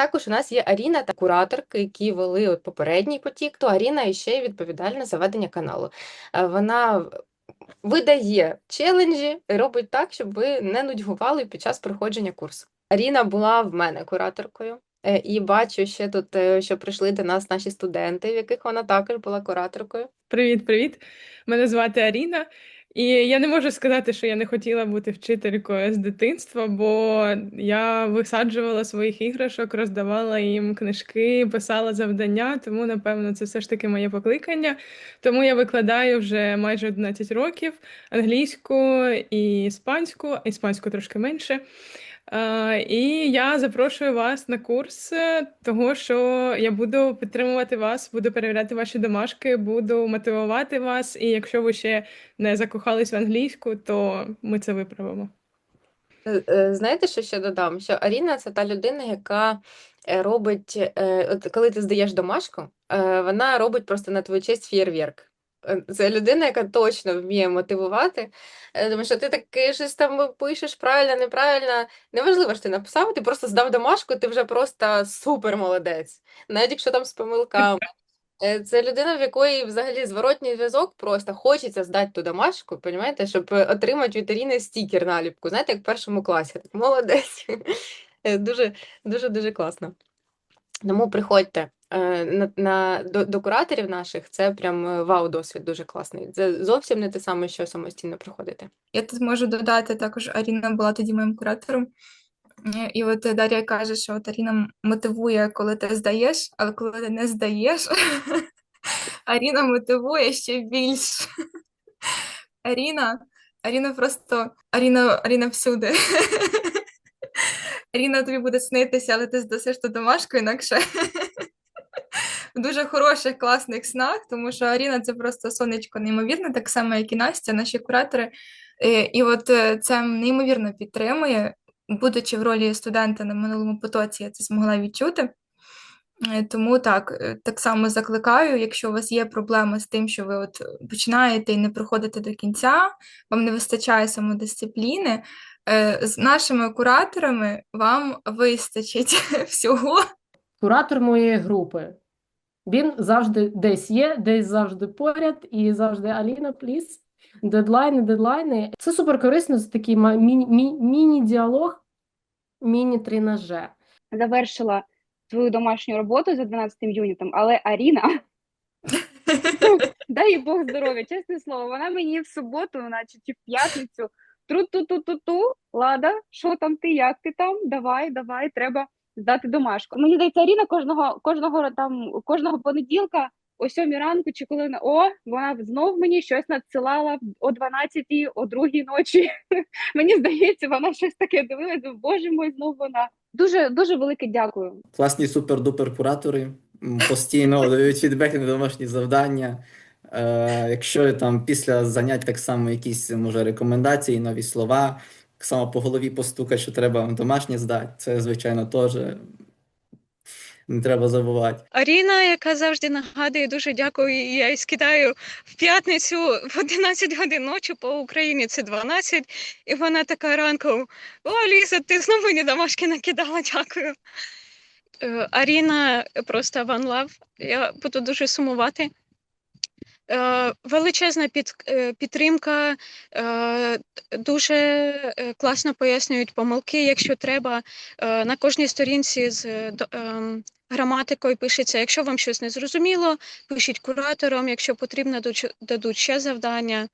також у нас є Аріна та кураторки, які вели от попередній потік. То Аріна ще відповідальна за ведення каналу. Е, Вона видає челенджі і робить так, щоб ви не нудьгували під час проходження курсу. Аріна була в мене кураторкою. Е, І бачу ще тут, е, що прийшли до нас наші студенти, в яких вона також була кураторкою. Привіт, привіт. Мене звати Аріна, і я не можу сказати, що я не хотіла бути вчителькою з дитинства, бо я висаджувала своїх іграшок, роздавала їм книжки, писала завдання, тому, напевно, це все ж таки моє покликання. Тому я викладаю вже майже 11 років англійську і іспанську, іспанську трошки менше. Е, І я запрошую вас на курс, е, того що я буду підтримувати вас, буду перевіряти ваші домашки, буду мотивувати вас. І якщо ви ще не закохались в англійську, то ми це виправимо. Е, Знаєте, що ще додам? Що Аріна це та людина, яка робить, от коли ти здаєш домашку, вона робить просто на твою честь фєєрверк. Е, Це людина, яка точно вміє мотивувати, е, тому що ти таки щось там пишеш правильно, неправильно. Неважливо, що ти написав, ти просто здав домашку, ти вже просто супер молодець. Навіть якщо там з помилками. Е, Це людина, в якої взагалі зворотній зв'язок просто хочеться здати ту домашку, понімаєте, щоб отримати від стікер наліпку. Знаєте, як в першому класі. Так, молодець. Дуже, дуже, дуже класно. Тому приходьте на, на, до, до кураторів наших, це прям е, вау-досвід дуже класний. Це зовсім не те саме, що самостійно проходити. Я тут можу додати також, Аріна була тоді моїм куратором. Е, І от Дар'я каже, що от Аріна мотивує, коли ти здаєш, але коли ти не здаєш, Аріна мотивує ще більше. Аріна, Аріна просто Аріна, Аріна всюди. Аріна тобі буде снитися, але ти здасиш ту домашку інакше. Дуже хороших, класних снах, тому що Аріна це просто сонечко неймовірне, так само, як і Настя, наші куратори. Е, І от е, це неймовірно підтримує. Будучи в ролі студента на минулому потоці, я це змогла відчути. Е, Тому так, так само закликаю, якщо у вас є проблема з тим, що ви от починаєте і не проходите до кінця, вам не вистачає самодисципліни, з нашими кураторами вам вистачить всього. куратор моєї групи. Він завжди десь є, десь завжди поряд, і завжди Аліна, пліс, дедлайни, дедлайни. Це супер корисно, це такий міні-міні-діалог, міні-тренаже. завершила свою домашню роботу за 12 юнітом, але Аріна, дай їй Бог здоров'я, чесне слово, вона мені в суботу, наче чи в п'ятницю, тру-ту-ту-ту-ту, Лада, що там ти, як ти там? Давай, давай, треба здати домашку. Мені здається, Аріна кожного, кожного там, кожного понеділка о 7 ранку, чи коли о, вона знов мені щось надсилала о 12, о 2 ночі. Мені здається, вона щось таке дивилася, боже мой, знов вона. Дуже дуже велике дякую. Класні супер-дупер куратори, постійно дають фідбеки на домашні завдання. Е, якщо там після занять так само якісь, може, рекомендації, нові слова, так само по голові постукати, що треба домашнє здати, це, звичайно, теж не треба забувати. Аріна, яка завжди нагадує, дуже дякую. Я їй скидаю в п'ятницю в 11 годин ночі по Україні це 12. І вона така ранком: О, Ліза, ти знову мені домашки накидала, дякую. Е, Аріна просто one love. Я буду дуже сумувати. Е, Величезна е, підтримка, е, дуже класно пояснюють помилки, якщо треба. На кожній сторінці з ем, граматикою пишеться, якщо вам щось не зрозуміло, пишіть кураторам, якщо потрібно, дадуть ще завдання.